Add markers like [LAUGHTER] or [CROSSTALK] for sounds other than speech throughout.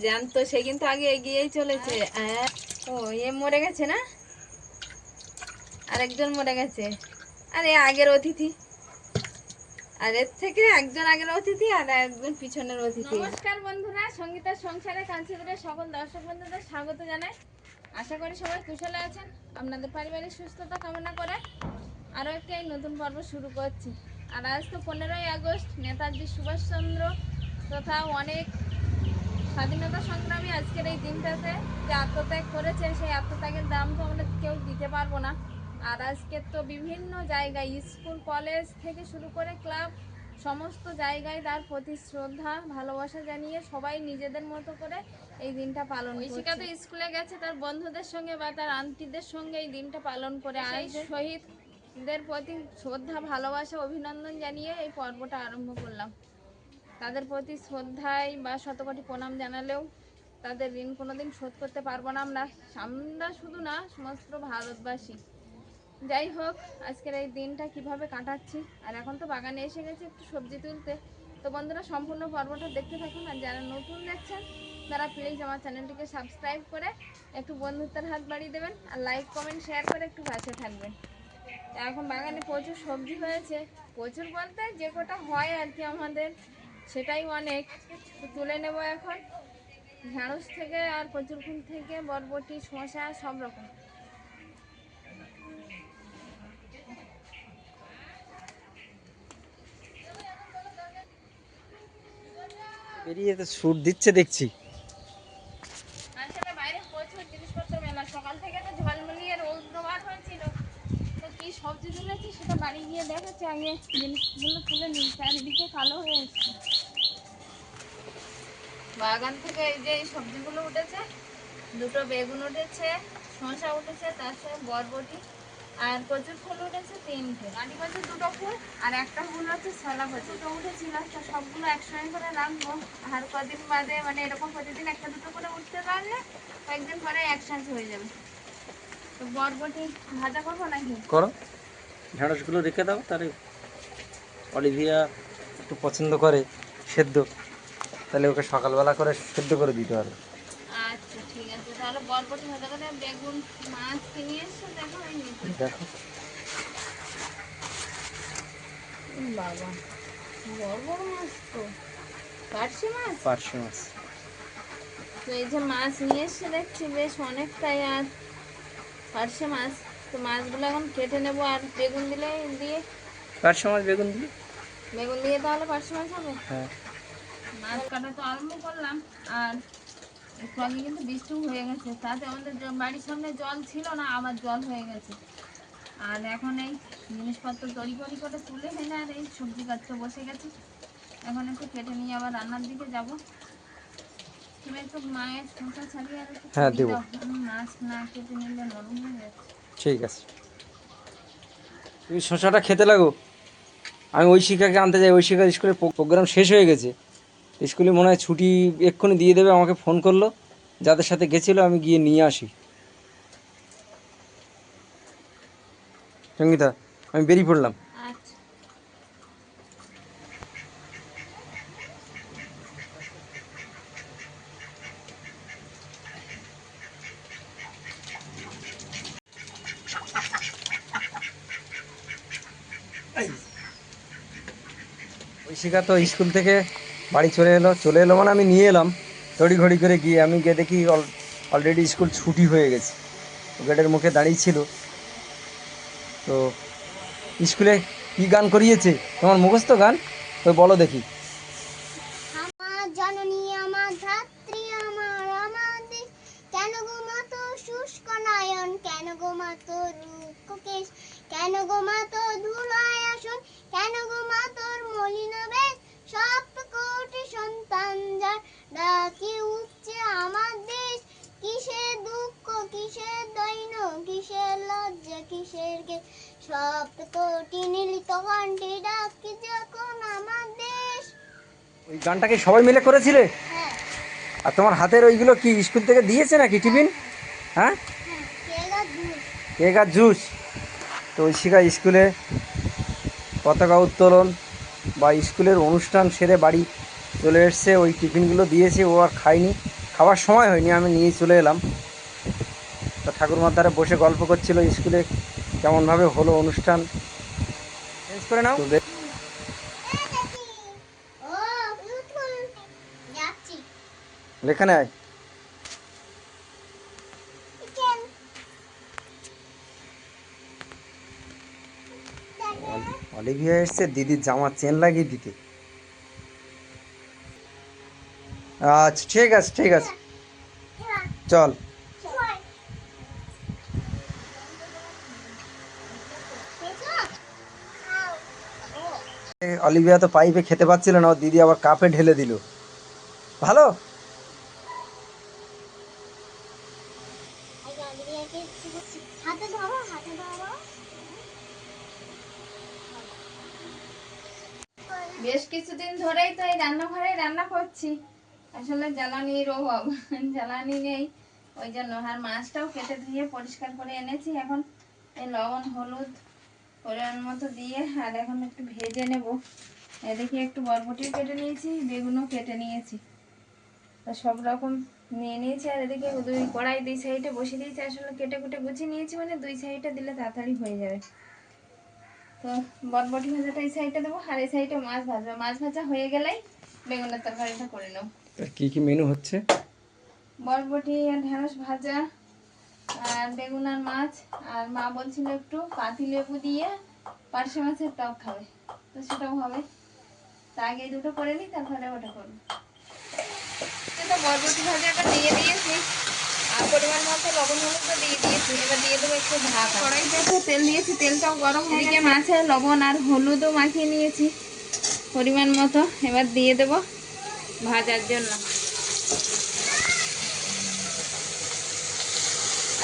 সে কিন্তু আগে এগিয়েই চলেছে। ও, এ মরে গেছে না? আরেকজন মরে গেছে। আরে আগের অতিথি। আর এর থেকে একজন আগের অতিথি আর একজন পিছনের অতিথি। নমস্কার বন্ধুরা সঙ্গীতার সংসারে কাঞ্চিপুরে সকল দর্শক বন্ধুদের স্বাগত জানাই। আশা করি সবাই কুশলে আছেন। আপনাদের পারিবারিক সুস্থতা কামনা করে আরও একটি নতুন পর্ব শুরু করছি। আর আজ তো পনেরোই আগস্ট, নেতাজি সুভাষচন্দ্র তথা অনেক স্বাধীনতা সংগ্রামী আজকের এই দিনটাতে যে আত্মত্যাগ করেছে সেই আত্মত্যাগের দাম তো আমরা কেউ দিতে পারব না। আর আজকে তো বিভিন্ন জায়গায় স্কুল কলেজ থেকে শুরু করে ক্লাব সমস্ত জায়গায় তার প্রতি শ্রদ্ধা ভালোবাসা জানিয়ে সবাই নিজেদের মতো করে এই দিনটা পালন ঐশিকা তো স্কুলে গেছে তার বন্ধুদের সঙ্গে বা তার আন্টিদের সঙ্গে এই দিনটা পালন করে আজ শহীদদের প্রতি শ্রদ্ধা ভালোবাসা অভিনন্দন জানিয়ে এই পর্বটা আরম্ভ করলাম। তাদের প্রতি শ্রদ্ধায় বা শতকোটি প্রণাম জানালেও তাদের ঋণ কোনোদিন শোধ করতে পারব না আমরা। আমরা শুধু না, সমস্ত ভারতবাসী। যাই হোক, আজকের এই দিনটা কীভাবে কাটাচ্ছি? আর এখন তো বাগানে এসে গেছে একটু সবজি তুলতে। তো বন্ধুরা, সম্পূর্ণ পর্বটা দেখতে থাকুন। আর যারা নতুন দেখছেন, তারা প্লিজ আমার চ্যানেলটিকে সাবস্ক্রাইব করে একটু বন্ধুত্বের হাত বাড়িয়ে দেবেন। আর লাইক কমেন্ট শেয়ার করে একটু পাশে থাকবেন। এখন বাগানে প্রচুর সবজি হয়েছে। প্রচুর বলতে যে কটা হয় আর কি আমাদের। সেটাই অনেক। তুলে নেব এখন। ঢেঁড়স থেকে আর প্রচুর ফুল থেকে বরবটি শসা সব রকম। বেরিয়ে তো সুট দিচ্ছে দেখছি। আসলে বাইরে প্রচুর জিনিসপত্র মেলা। সকাল থেকে তো ঝলমলিয়ে রৌদ্রবার হয়েছিল। তো কি সবজি তুলেছি সেটা বাড়ি গিয়ে দেখেছি আগে জিনিসগুলো তুলে নিই। চারিদিকে কালো হয়ে এসছে। বাগান থেকে এই যে এই সবজিগুলো উঠেছে দুটো বেগুন উঠেছে শসা উঠেছে তার সাথে বরবটি আর প্রচুর ফুল উঠেছে তিনটে। কাটি কচুর দুটো ফুল আর একটা ফুল হচ্ছে ছলা কচু তো উঠেছিল সবগুলো একসঙ্গে করে রাখব। আর কদিন বাদে মানে এরকম প্রতিদিন একটা দুটো করে উঠতে পারলে কয়েকদিন পরে একসাথে হয়ে যাবে। তো বরবটি ভাজা করব নাকি? করো। ঢেঁড়সগুলো রেখে দাও তাহলে অলিভিয়া একটু পছন্দ করে সেদ্ধ। তাহলে ওকে সকালবেলা করে সেদ্ধ করে দিতে হবে। আচ্ছা ঠিক আছে। তাহলে বরবটি ভাজা করে বেগুন মাছ কিনে এসছো দেখো এই দেখো। বাবা বড় বড় মাছ তো। পার্শে মাছ? পার্শে মাছ। তো এই যে মাছ নিয়ে এসছে দেখছি বেশ অনেকটাই আর পার্শে মাছ। তো মাছগুলো এখন কেটে নেব আর বেগুন দিলে দিয়ে পার্শে মাছ বেগুন দিলে? বেগুন দিয়ে তাহলে পার্শে মাছ হবে? হ্যাঁ। মাছ কাটা তো আরম্ভ করলাম আর একটু আগে কিন্তু বৃষ্টি হয়ে গেছে। তাতে আমাদের বাড়ির সামনে জল ছিল না আবার জল হয়ে গেছে। আর এখন এই জিনিসপত্র তৈরি করি করে তুলে আর এই সবজি কাটতে বসে গেছি। এখন একটু কেটে নিয়ে আবার রান্নার দিকে যাব। তুমি একটু মায়ের শসা ছাড়িয়ে আর হ্যাঁ, দেবো। মাছ না কেটে নিলে নরম হয়ে যাচ্ছে। ঠিক আছে। তুমি খেতে লাগো। আমি ওই শিক্ষাকে আনতে যাই ওই শিক্ষার স্কুলের প্রোগ্রাম শেষ হয়ে গেছে। স্কুলে মনে হয় ছুটি এক্ষুনি দিয়ে দেবে আমাকে ফোন করল। যাদের সাথে গেছিল আমি গিয়ে নিয়ে আসি। সঙ্গীতা আমি বেরিয়ে পড়লাম। আচ্ছা। ঐশিকা তো স্কুল থেকে বাড়ি চলে এলো চলে এলো মানে আমি নিয়ে এলাম। ঘড়ি করে গিয়ে আমি গিয়ে দেখি অলরেডি স্কুল ছুটি হয়ে গেছে। গেটের মুখে দাঁড়িয়ে ছিল। তো স্কুলে কী গান করিয়েছে? তোমার মুখস্থ গান? তো বলো দেখি। ডাকি উঠছে আমার দেশ। কিসের দুঃখ কিসের দৈন কিসের লজ্জা কিসের গে সব কোটি নীলিত কণ্ঠে ডাকি যখন আমার দেশ। ওই গানটাকে সবাই মিলে করেছিলে? হ্যাঁ। আর তোমার হাতের ওইগুলো কি স্কুল থেকে দিয়েছে নাকি টিফিন? হ্যাঁ? হ্যাঁ কেগা কেক আর জুস। তো ঐশিকা স্কুলে পতাকা উত্তোলন বা স্কুলের অনুষ্ঠান সেরে বাড়ি চলে এসছে ওই টিফিনগুলো দিয়েছে ও আর খায়নি। খাওয়ার সময় হয়নি আমি নিয়ে চলে এলাম। তো ঠাকুরমার ধারে বসে গল্প করছিল স্কুলে কেমনভাবে হলো অনুষ্ঠান। চেঞ্জ করে নাও। আয়। অলিভিয়া এসছে দিদির জামা চেন লাগিয়ে দিতে। আচ্ছা ঠিক আছে ঠিক আছে। চল। অলিভিয়া তো পাইপে খেতে পাচ্ছিল না দিদি আবার কাপে ঢেলে দিল। ভালো? বেশ কিছুদিন ধরেই তো এই রান্নাঘরে রান্না করছি। আসলে জ্বালানির অভাব জ্বালানি নেই। ওই জন্য আর মাছটাও কেটে ধুয়ে পরিষ্কার করে এনেছি। এখন এই লবণ, হলুদ পরিমাণ মতো দিয়ে আর এখন একটু ভেজে নেব। এদিকে একটু বরবটিও কেটে নিয়েছি, বেগুনও কেটে নিয়েছি। তো সব রকম নিয়ে নিয়েছি আর এদিকে দুই কড়াই দুই সাইডে বসিয়ে দিয়েছি। আসলে কেটে কুটে গুছিয়ে নিয়েছি মানে দুই সাইডে দিলে তাড়াতাড়ি হয়ে যাবে। তো বটবটি ভাজাটা এই সাইডে দেবো আর এই সাইডে মাছ ভাজবো। মাছ ভাজা হয়ে গেলেই বেগুনের তরকারিটা করে নেব। কি কি মেনু হচ্ছে? বটবটি আর ঢেঁড়স ভাজা আর বেগুন আর মাছ। আর মা বলছিল একটু পাতি লেবু দিয়ে পার্শে মাছের টক খাবে। তো সেটাও হবে। তা আগে দুটো করে নিই তারপরে ওটা করব। তো বরবটি ভাজাটা দিয়ে দিয়েছি। আর পরিমাণ মতো লবণ হলুদটা দিয়ে দিয়েছি। এবার দিয়ে দেবো একটু ভাত। কড়াইতে একটু তেল দিয়েছি। তেলটাও গরম হয়ে মাছে লবণ আর হলুদও মাখিয়ে নিয়েছি। পরিমাণ মতো। এবার দিয়ে দেবো ভাজার জন্য।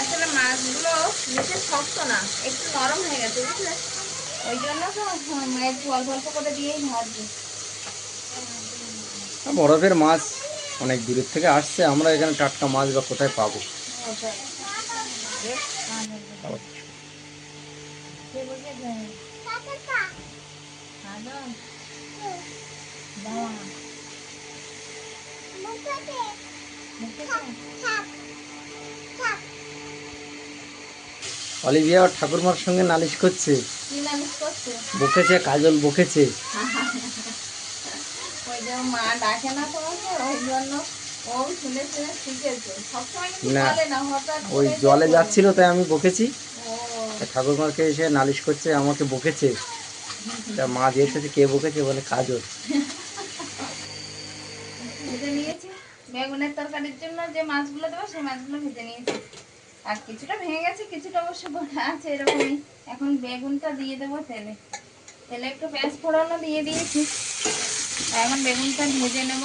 আসলে মাছগুলো বেশি শক্ত না একটু নরম হয়ে গেছে বুঝলে? ওই জন্য তো একটু অল্প অল্প করে দিয়েই ভাজছি বরফের মাছ অনেক দূরের থেকে আসছে আমরা এখানে টাটকা মাছ বা কোথায় পাবো? অলিভিয়া ঠাকুরমার সঙ্গে নালিশ করছে। বকেছে কাজল বকেছে। ওই মা ডাকে না ওই জন্য না, জলে যাচ্ছিল তাই আমি বকেছি। ঠাকুরমাকে এসে নালিশ করছে আমাকে বকেছে। তা মা যে এসেছে কে বকেছে বলে কাজল। জন্য যে মাছগুলো দেবো, সেই মাছগুলো ভেজে নিয়েছি। আর কিছুটা ভেঙে গেছে, কিছুটা অবশ্য গোটা আছে এরকমই এখন বেগুনটা দিয়ে দেবো তেলে। তেলে একটু পেঁয়াজ ফোড়ানো দিয়ে দিয়েছি। এখন বেগুনটা ভেজে নেব।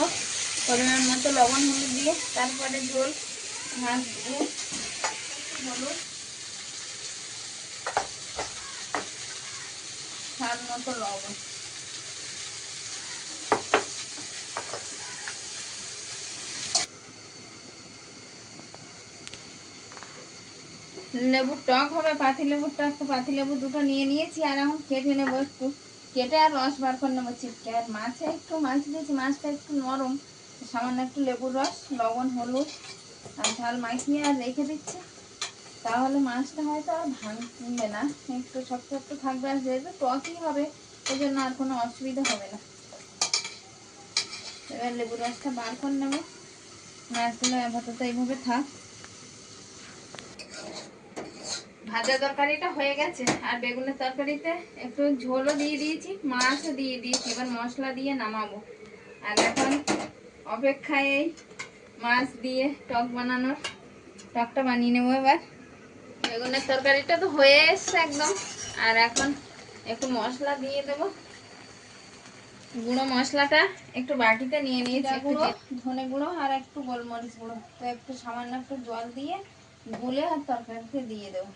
পরিমাণ মতো লবণ হলুদ দিয়ে, তারপরে ঝোল, মাছ দিয়ে, হলুদ। স্বাদ মতো লবণ। লেবুর টক হবে, পাতি লেবুর টক, তো পাতি লেবু দুটো নিয়ে নিয়েছি আর এখন কেটে নেব একটু। কেটে আর রস বার করে নেব চিপকে আর মাছে একটু মাছ দিয়েছি, মাছটা একটু নরম। সামান্য একটু লেবুর রস, লবণ, হলুদ আর ঝাল মাখিয়ে আর রেখে দিচ্ছি। তাহলে মাছটা হয়তো আর ভাঙবে না। একটু শক্ত শক্ত থাকবে আর যেহেতু টকই হবে ওই জন্য আর কোনো অসুবিধা হবে না। এবার লেবুর রসটা বার করে নেব। মাছগুলো আপাতত এইভাবে থাক। ভাজা তরকারিটা হয়ে গেছে আর বেগুনের তরকারিতে একটু ঝোলও দিয়ে দিয়েছি মাছও দিয়ে দিয়েছি এবার মশলা দিয়ে নামাবো। আর এখন অপেক্ষায় এই মাছ দিয়ে টক বানানোর টকটা বানিয়ে নেব এবার। বেগুনের তরকারিটা তো হয়ে এসছে একদম আর এখন একটু মশলা দিয়ে দেবো। গুঁড়ো মশলাটা একটু বাটিতে নিয়ে নিয়েছি গুঁড়ো ধনে গুঁড়ো আর একটু গোলমরিচ গুঁড়ো। তো একটু সামান্য একটু জল দিয়ে গুলে আর তরকারিতে দিয়ে দেবো।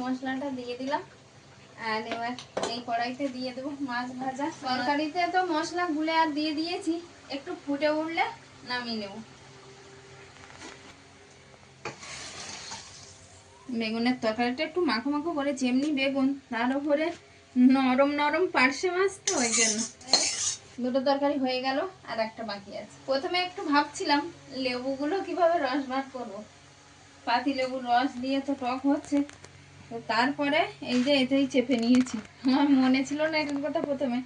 মশলাটা দিয়ে দিলাম। আর এবার এই কড়াইতে দিয়ে দেবো মাছ ভাজা। তরকারিতে তো মশলা গুলে আর দিয়ে দিয়েছি, একটু ফুটে উঠলে নামিয়ে নেব। বেগুনের তরকারিটা একটু মাখো মাখো করে যেমনি বেগুন, তার উপরে নরম নরম পার্শে মাছ তো, ওই জন্য। দুটো তরকারি হয়ে গেল, আর একটা বাকি আছে। প্রথমে একটু ভাবছিলাম, লেবুগুলো কীভাবে রস ভাত করব? পাতি লেবুর রস দিয়ে তো টক হচ্ছে। তো তারপরে এই যে এতেই চেপে নিয়েছি। আমার মনে ছিল না এটার কথা প্রথমে।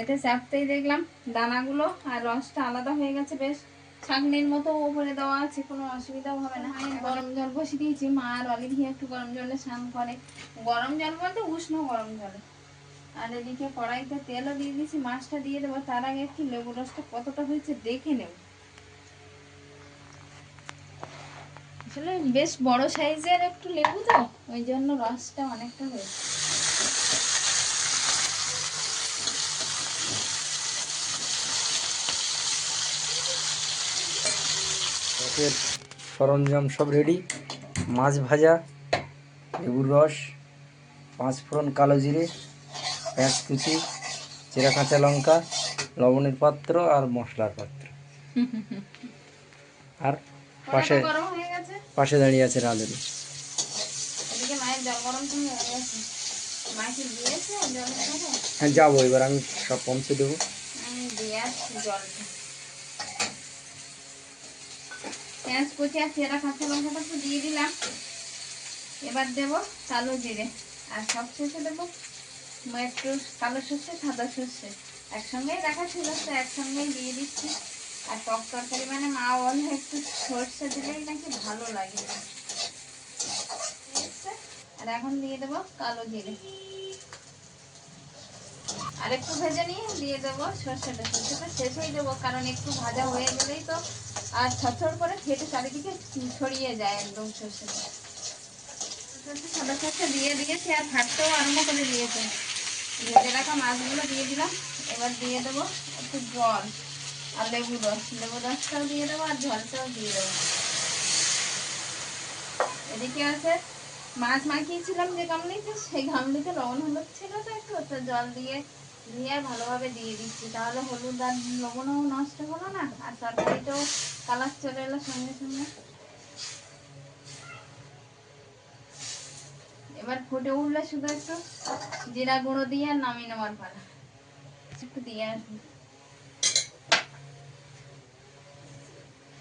এতে চাপতেই দেখলাম দানাগুলো আর রসটা আলাদা হয়ে গেছে বেশ। ছাঁকনির মতো উপরে দেওয়া আছে, কোনো অসুবিধাও হবে না। গরম জল বসিয়ে দিয়েছি। মা আর অলি অলিভিয়া একটু গরম জলে স্নান করে। গরম জল বলতে উষ্ণ গরম জলে। আর এদিকে কড়াইতে তেলও দিয়ে দিয়েছি, মাছটা দিয়ে দেবো। তার আগে একটু লেবু রসটা কতটা হয়েছে দেখে নেব। আসলে বেশ বড় সাইজের একটু লেবু তো ওই জন্য রসটা অনেকটা হয়েছে। সরঞ্জাম সব রেডি মাছ ভাজা লেবুর রস পাঁচ ফোড়ন কালো জিরে পেঁয়াজ কুচি চেরা কাঁচা লঙ্কা লবণের পাত্র আর মশলার পাত্র। আর [LAUGHS] পাশে পাশে দাঁড়িয়ে আছে রাঁধুনি হয়ে যাব এবার আমি সব পৌঁছে দেবো। পেঁয়াজ কুচি আর চেরা কাঁচা লঙ্কাটা তো দিয়ে দিলাম। এবার দেব কালো জিরে। আর দেবো একটু কালো সর্ষে সাদা সর্ষে। একসঙ্গেই রাখা ছিল তো একসঙ্গেই দিয়ে দিচ্ছি। আর টক তরকারি মানে মা বলে একটু সর্ষে দিলেই নাকি ভালো লাগে। আর এখন দিয়ে দেবো কালো জিরে। আর একটু ভেজে নিয়ে দিয়ে দেবো সর্ষেটা সর্ষেটা শেষেই দেবো কারণ একটু ভাজা হয়ে গেলেই তো আর ছড়ছড় করে ফেটে চারিদিকে ছড়িয়ে যায় একদম সর্ষেটা সর্ষে সাদা সর্ষে দিয়ে দিয়েছি আর ফাটতেও আরম্ভ করে দিয়েছে। ভেজে রাখা মাছগুলো দিয়ে দিলাম। এবার দিয়ে দেবো একটু জল। আর লেবু রস লেবু রসটাও দিয়ে দেবো আর জলটাও দিয়ে দেবো। এদিকে আছে, মাছ মাখিয়েছিলাম যে গামলিতে, সেই গামলিতে লবণ হলুদ ছিল তো একটু, তো জল দিয়ে দিয়ে ভালোভাবে দিয়ে দিচ্ছি। তাহলে হলুদ আর লবণও নষ্ট হলো না, আর তরকারিটাও কালার চলে এলো সঙ্গে সঙ্গে। এবার ফুটে উঠলে শুধু একটু, জিরা গুঁড়ো দিয়ে আর নামিয়ে নেওয়ার পালা। একটু দিয়ে আসব।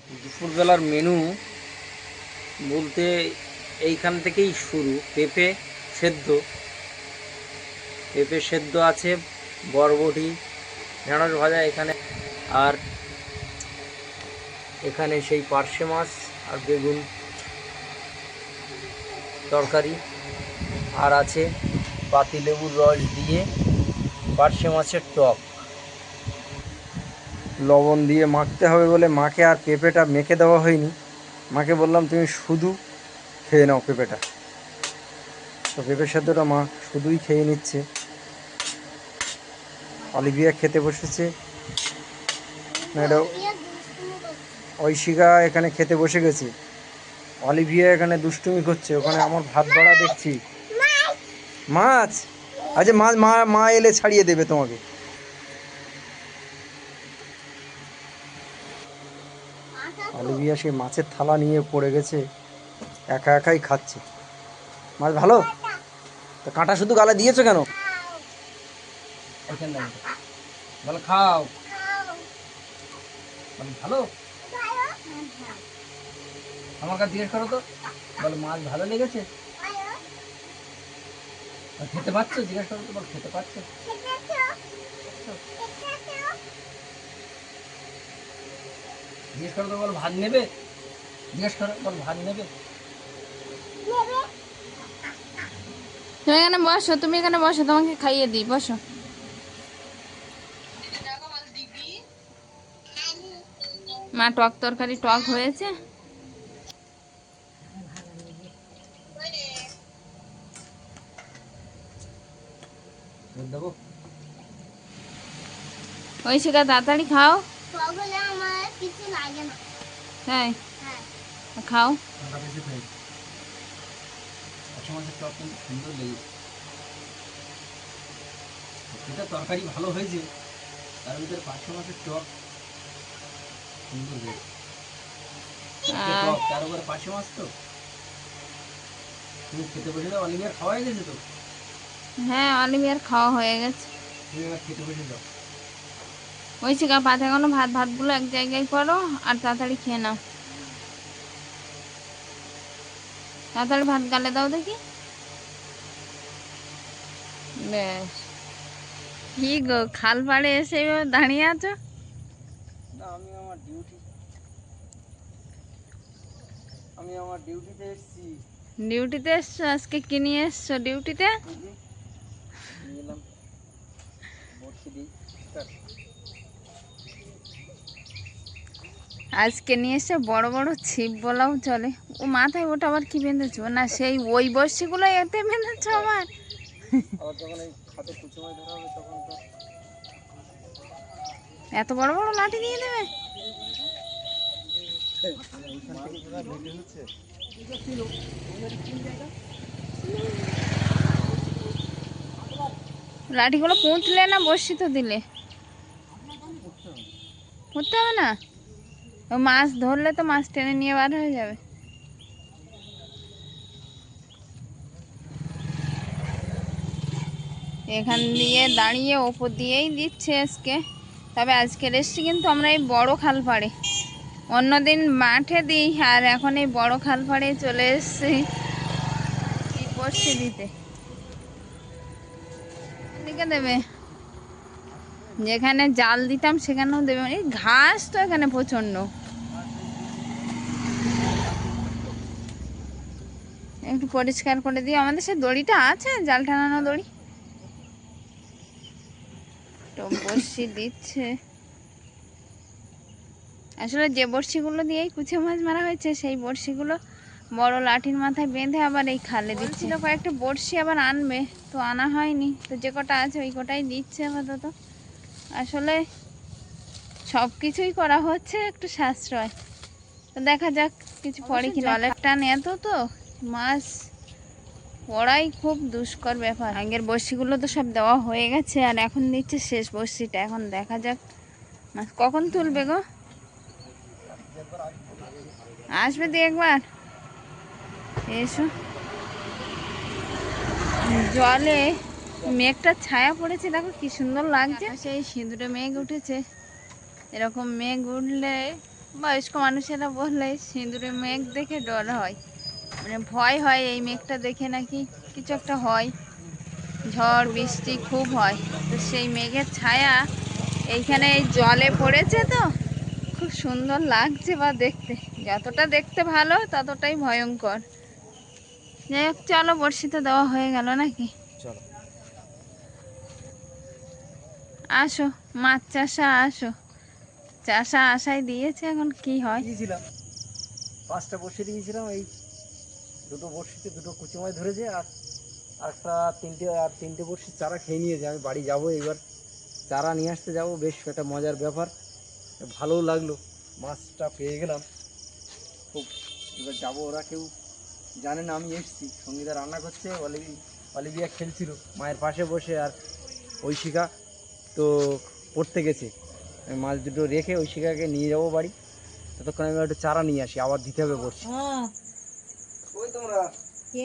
দুপুরবেলার মেনু বলতে এইখান থেকেই শুরু। পেঁপে সেদ্ধ। পেঁপে সেদ্ধ আছে, বরবটি, ঢেঁড়স ভাজা এখানে, আর এখানে সেই পার্শে মাছ আর বেগুন তরকারি। আর আছে পাতিলেবুর রস দিয়ে পার্শে মাছের টক। লবণ দিয়ে মাখতে হবে বলে মাকে আর পেঁপেটা মেখে দেওয়া হয়নি। মাকে বললাম, তুমি শুধু খেয়ে নাও পেঁপেটা। তো পেঁপের সেদ্ধটা মা শুধুই খেয়ে নিচ্ছে। অলিভিয়া খেতে বসেছে। ঐশিকা এখানে খেতে বসে গেছে। অলিভিয়া এখানে দুষ্টুমি করছে। ওখানে আমার ভাত বাড়া দেখছি। মাছ? আচ্ছা মাছ মা মা এলে ছাড়িয়ে দেবে তোমাকে। অলিভিয়া সেই মাছের থালা নিয়ে পড়ে গেছে একা একাই খাচ্ছে। মাছ ভালো? তো কাঁটা শুধু গালে দিয়েছ কেন। বলো খাও। ভালো? আমার কাছে জিজ্ঞেস করো তো। বলো মাছ ভালো লেগেছে? খেতে পারছ জিজ্ঞেস করো তো বলো খেতে পারছ জিজ্ঞেস করো তো বলো ভাত নেবে? জিজ্ঞেস করো বলো ভাত নেবে? তুমি এখানে বসো তুমি এখানে বসো তোমাকে খাইয়ে দিই বসো। মা টক তরকারি টক হয়েছে? ওই শিকা তাড়াতাড়ি খাও টক হলে আমার কিছু লাগে না তাই হ্যাঁ খাও কাঁটা বেশি খাই পাঁচশো মাছের টক কিন্তু সুন্দর লেগেছে। এটা তরকারি ভালো হয়েছে। তার ভিতরে পাঁচশো মাছের টক। সুন্দর হয়েছে তার উপরে পাঁচশো মাছ তো। তুমি খেতে বসে দাও অলিভিয়ার খাওয়া হয়ে গেছে তো? হ্যাঁ অলিভিয়ার খাওয়া হয়ে গেছে। তুমি এবার খেতে বসে দাও ওই শিকা পাতে কোনো ভাত ভাতগুলো এক জায়গায় করো আর তাড়াতাড়ি খেয়ে নাও। তাড়াতাড়ি ভাত গালে দাও দেখি। বেশ কি গো খাল পাড়ে এসে দাঁড়িয়ে আছো? আমি আমার ডিউটি আমি আমার ডিউটিতে এসেছি। ডিউটিতে এসছো? আজকে কি নিয়ে এসছো ডিউটিতে নিয়ে এলাম বসে দিই আজকে নিয়ে এসে বড় বড় ছিপ বলাও চলে। ও মাথায় ওটা আবার কি বেঁধেছো? না সেই ওই বর্ষিগুলো এতে বেঁধেছো আবার। এত বড় বড় লাঠি দিয়ে দেবে? লাঠিগুলো পুঁতলে না বসি তো দিলে? পুঁততে হবে না? মাছ ধরলে তো মাছ টেনে নিয়ে বার হয়ে যাবে। এখান দিয়ে দাঁড়িয়ে ওপর দিয়েই দিচ্ছে আজকে। তবে আজকে এসছি কিন্তু আমরা এই বড় খাল পাড়ে অন্যদিন মাঠে দিই, আর এখন এই বড় খাল পাড়ে চলে এসছি এই বসে দিতে। দেবে। যেখানে জাল দিতাম সেখানেও দেবে এই ঘাস তো এখানে প্রচণ্ড একটু পরিষ্কার করে দিও। আমাদের সে দড়িটা আছে জাল টানানো দড়ি? তো বড়শি দিচ্ছে। আসলে যে বড়শিগুলো দিয়েই কুচে মাছ মারা হয়েছে সেই বড়শিগুলো বড় লাঠির মাথায় বেঁধে আবার এই খালে দিচ্ছিল কয়েকটা বড়শি আবার আনবে তো আনা হয়নি। তো যে কটা আছে ওই কটাই দিচ্ছে আপাতত। আসলে সব কিছুই করা হচ্ছে একটু সাশ্রয়। তো দেখা যাক কিছু পরে কি জলের টান এত তো মাছ পড়াই খুব দুষ্কর ব্যাপার। আগের বড়শিগুলো তো সব দেওয়া হয়ে গেছে আর এখন দিচ্ছে শেষ বড়শিটা। এখন দেখা যাক মাছ কখন তুলবে গো? আসবে দি একবার। এসো। জলে মেঘটা ছায়া পড়েছে, দেখো কি সুন্দর লাগছে। সেই সিঁদুরে মেঘ উঠেছে। এরকম মেঘ উঠলে, বয়স্ক মানুষেরা বললে সিঁদুরে মেঘ দেখে ডর হয়। মানে ভয় হয় এই মেঘটা দেখে নাকি, কিছু একটা হয়। ঝড়, বৃষ্টি খুব হয়। তো সেই মেঘের ছায়া এইখানে এই জলে পড়েছে তো, খুব সুন্দর লাগছে বা দেখতে। যতটা দেখতে ভালো, ততটাই ভয়ঙ্কর। যাই হোক, চলো বর্ষিতে দেওয়া হয়ে গেল নাকি চলো আসো, মাছ চাষা আসো। চাষা আশায় দিয়েছে, এখন কি হয়? দিয়েছিলাম। পাঁচটা বসে দিয়েছিলাম, এই দুটো বড়শিতে দুটো কুচি মাছ ধরেছে, আর একটা তিনটে, আর তিনটে বড়শির চারা খেয়ে নিয়েছে। আমি বাড়ি যাব এবার চারা নিয়ে আসতে যাব, বেশ একটা মজার ব্যাপার। ভালোও লাগল, মাছটা পেয়ে গেলাম। খুব, এবার যাব ওরা কেউ জানে না, আমি এসেছি। সঙ্গীতা রান্না করছে অলিভি অলিভিয়া খেলছিল, মায়ের পাশে বসে, আর ঐশিকা তো পড়তে গেছে। আমি মাছ দুটো রেখে ওই শিকাকে নিয়ে যাব বাড়ি। ততক্ষণ আমি একটু চারা নিয়ে আসি আবার দিতে হবে বলছি। ওই তোমরা।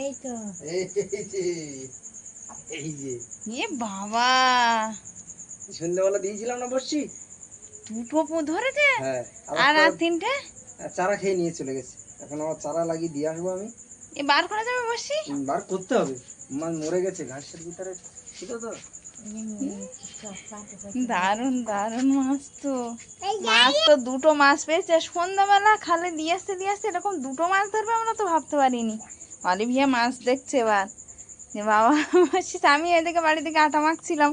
এই তো। এই যে এ বাবা। সন্ধ্যাবেলা দিয়েছিলাম না বসছি দুটো পো ধরেছে? হ্যাঁ আর আর তিনটে? চারা খেয়ে নিয়ে চলে গেছে। এখন আবার চারা লাগিয়ে দিয়ে আসব আমি। এ বার করা যাবে বসি বার করতে হবে। মাছ মরে গেছে ঘাসের ভিতরে। ছিল তো দারুণ দারুণ মাছ তো। মাছ তো দুটো মাছ পেয়েছে। সন্ধ্যাবেলা খালে দিয়ে আসতে দিয়ে আসতে এরকম দুটো মাছ ধরবে আমরা তো ভাবতে পারিনি। অলিভিয়া মাছ দেখছে এবার। যে বাবা আমি এদিকে বাড়ি থেকে আটা মাখছিলাম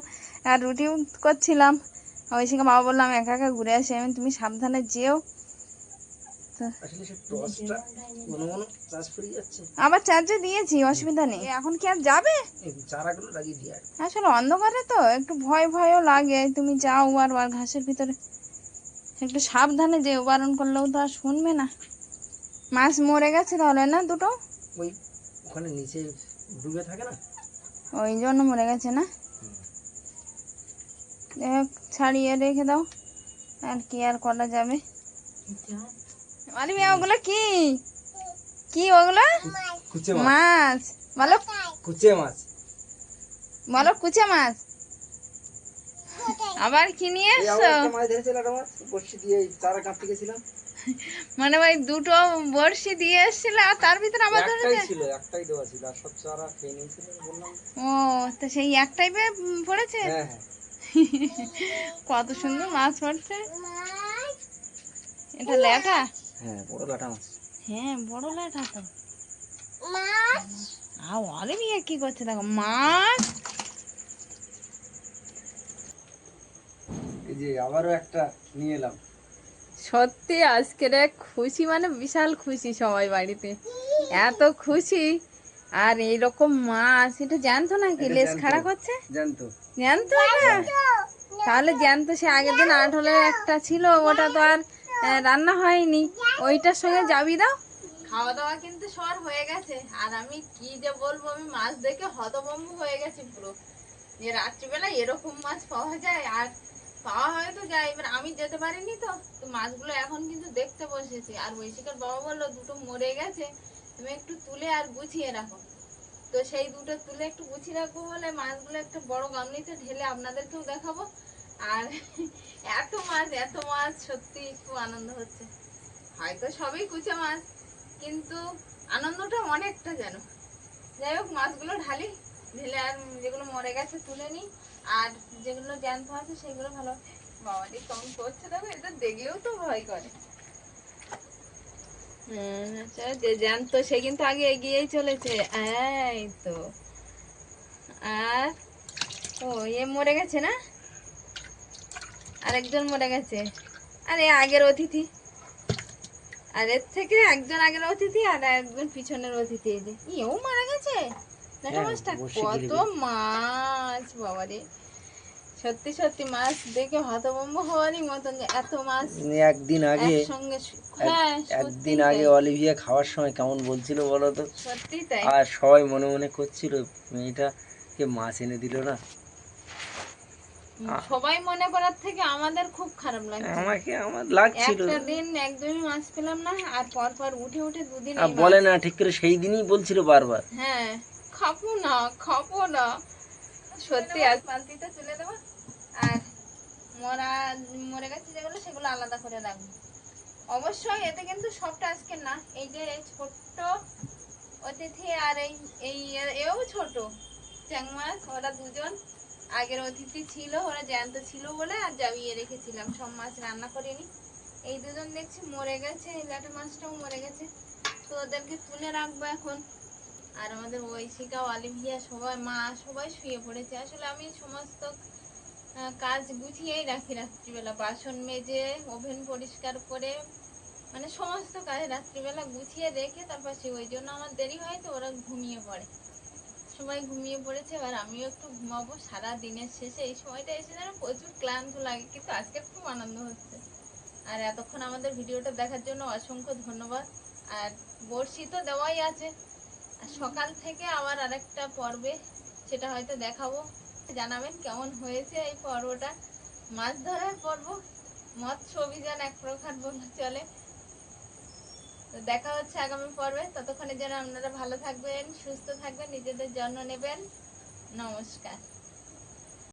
আর রুটি করছিলাম। ওই সঙ্গে বাবা বললাম একা একা ঘুরে আসি। আমি তুমি সাবধানে যেও। আবার চার্জে দিয়েছি অসুবিধা নেই। এখন কি আর যাবে? আসলে অন্ধকারে তো একটু ভয় ভয়ও লাগে। তুমি যাও আর আর ঘাসের ভিতরে। একটু সাবধানে যেও বারণ করলেও তো আর শুনবে না। মাছ মরে গেছে তাহলে না দুটো? ওই ওখানে নিচে ডুবে থাকে না? ওই জন্য মরে গেছে না? ছাড়িয়ে রেখে দাও। আর কি আর করা যাবে? মালিমিয়া ওগুলো কি? কি ওগুলো? কুচে মাছ। বলো। কুচে মাছ। বলো কুচে মাছ। আবার কি নিয়ে এসছো? মানে ভাই দুটো বড়শি দিয়ে এসেছিল আর তার ভিতরে আবার ধরেছে? ছিল একটাই দেওয়া ছিল আর সব চারা খেয়ে নিয়েছিল বললাম। ও তো সেই একটাই পড়েছে? হ্যাঁ হ্যাঁ। কত সুন্দর মাছ পড়ছে। এটা ল্যাটা হ্যাঁ বড় লাটা মাছ। হ্যাঁ বড় ল্যাটা তো। মাছ? আর অলিভিয়া কি করছে দেখো? মাছ? এই যে আবারও একটা নিয়ে এলাম। সত্যি আজকের এক খুশি মানে বিশাল খুশি সবাই বাড়িতে। এত খুশি। আর এইরকম মাছ এটা জানতো নাকি? লেজ। খাড়া করছে? জানতো জানতো তাহলে জানতো সে আগের দিন আঠলের একটা ছিল ওটা তো আর রান্না হয়নি। ওইটার সঙ্গে যাবি দাও। খাওয়া দাওয়া কিন্তু সর হয়ে গেছে। আর আমি কি যে বলব, আমি মাছ দেখে হতভম্ব হয়ে গেছি পুরো। যে রাত্রিবেলা এরকম মাছ পাওয়া যায়, আর পাওয়া হয়তো যায়। এবার আমি যেতে পারিনি তো তো মাছগুলো এখন কিন্তু দেখতে বসেছি। আর বৈশিকার বাবা বলল, দুটো মরে গেছে, তুমি একটু তুলে আর গুছিয়ে রাখো। তো সেই দুটো তুলে একটু গুছিয়ে রাখব বলে মাছগুলো একটা বড় গামলিতে ঢেলে আপনাদেরকেও দেখাবো। আর এত মাছ এত মাছ সত্যি খুব আনন্দ হচ্ছে। হয়তো সবই কুচে মাছ কিন্তু আনন্দটা অনেকটা যেন। যাই হোক মাছগুলো ঢালি ঢেলে আর যেগুলো মরে গেছে তুলে নিই আর যেগুলো জ্যান্ত আছে সেগুলো ভালো বাবাটি কেমন করছে দেখো এটা দেখলেও তো ভয় করে। আচ্ছা, যে জ্যান্ত সে কিন্তু আগে এগিয়েই চলেছে। এই তো। আর ও এ মরে গেছে না? আরেকজন মরে গেছে। আরে আগের অতিথি। আর এর থেকে একজন আগের অতিথি আর একজন পিছনের অতিথি এই যে। এও মারা গেছে। হ্যাঁ, মাছটা কত মাছ বাবারে। সত্যি সত্যি মাছ দেখে হতভম্ব হওয়ারই মতন যে এত মাছ একদিন আগে একসঙ্গে হ্যাঁ একদিন আগে অলিভিয়া খাওয়ার সময় কেমন বলছিল বলো তো? সত্যি তাই। আর সবাই মনে মনে করছিল মেয়েটা কে মাছ এনে দিল না? সবাই মনে করার থেকে আমাদের খুব খারাপ লাগছে। আমাকে আমার লাগছিল। একটা দিন একদমই মাছ পেলাম না আর পর পর উঠে উঠে দুদিন আর বলে না ঠিক করে সেই দিনই বলছিল বারবার। হ্যাঁ খাব না খাব না। সত্যি আজ পান্তিটা তুলে দেবো আর মরা মরে গেছে যেগুলো সেগুলো আলাদা করে রাখব। অবশ্যই এতে কিন্তু সবটা আজকে না এই যে এই ছোট্ট অতিথি আর এই এই এও ছোট। চ্যাং মাছ ওরা দুজন। আগের অতিথি ছিল, ওরা জ্যান্ত ছিল বলে আর জাবিয়ে রেখেছিলাম। সব মাছ রান্না করিনি এই দুজন দেখছি মরে গেছে, এই ল্যাটা মাছটাও মরে গেছে। তো ওদেরকে তুলে রাখব এখন। আর আমাদের ঐশিকা অলিভিয়া সবাই, মা সবাই শুয়ে পড়েছে। আসলে আমি সমস্ত কাজ গুছিয়েই রাখি রাত্রিবেলা। বাসন মেজে, ওভেন পরিষ্কার করে মানে সমস্ত কাজ রাত্রিবেলা গুছিয়ে রেখে তারপর সে ওই জন্য আমার দেরি হয় তো ওরা ঘুমিয়ে পড়ে। সবাই ঘুমিয়ে পড়েছে, এবার আমিও একটু ঘুমাবো। সারা দিনের শেষে এই সময়টা এসে যেন প্রচুর ক্লান্ত লাগে, কিন্তু আজকে খুব আনন্দ হচ্ছে। আর এতক্ষণ আমাদের ভিডিওটা দেখার জন্য অসংখ্য ধন্যবাদ। আর বড়শি তো দেওয়াই আছে। আর সকাল থেকে আবার আরেকটা পর্বে, সেটা হয়তো দেখাবো। জানাবেন কেমন হয়েছে এই পর্বটা। মাছ ধরার পর্ব, মৎস্য অভিযান এক প্রকার বলা চলে। তো দেখা হচ্ছে আগামী পর্বে। ততক্ষণের জন্য আপনারা ভালো থাকবেন, সুস্থ থাকবেন, নিজেদের যত্ন নেবেন। নমস্কার।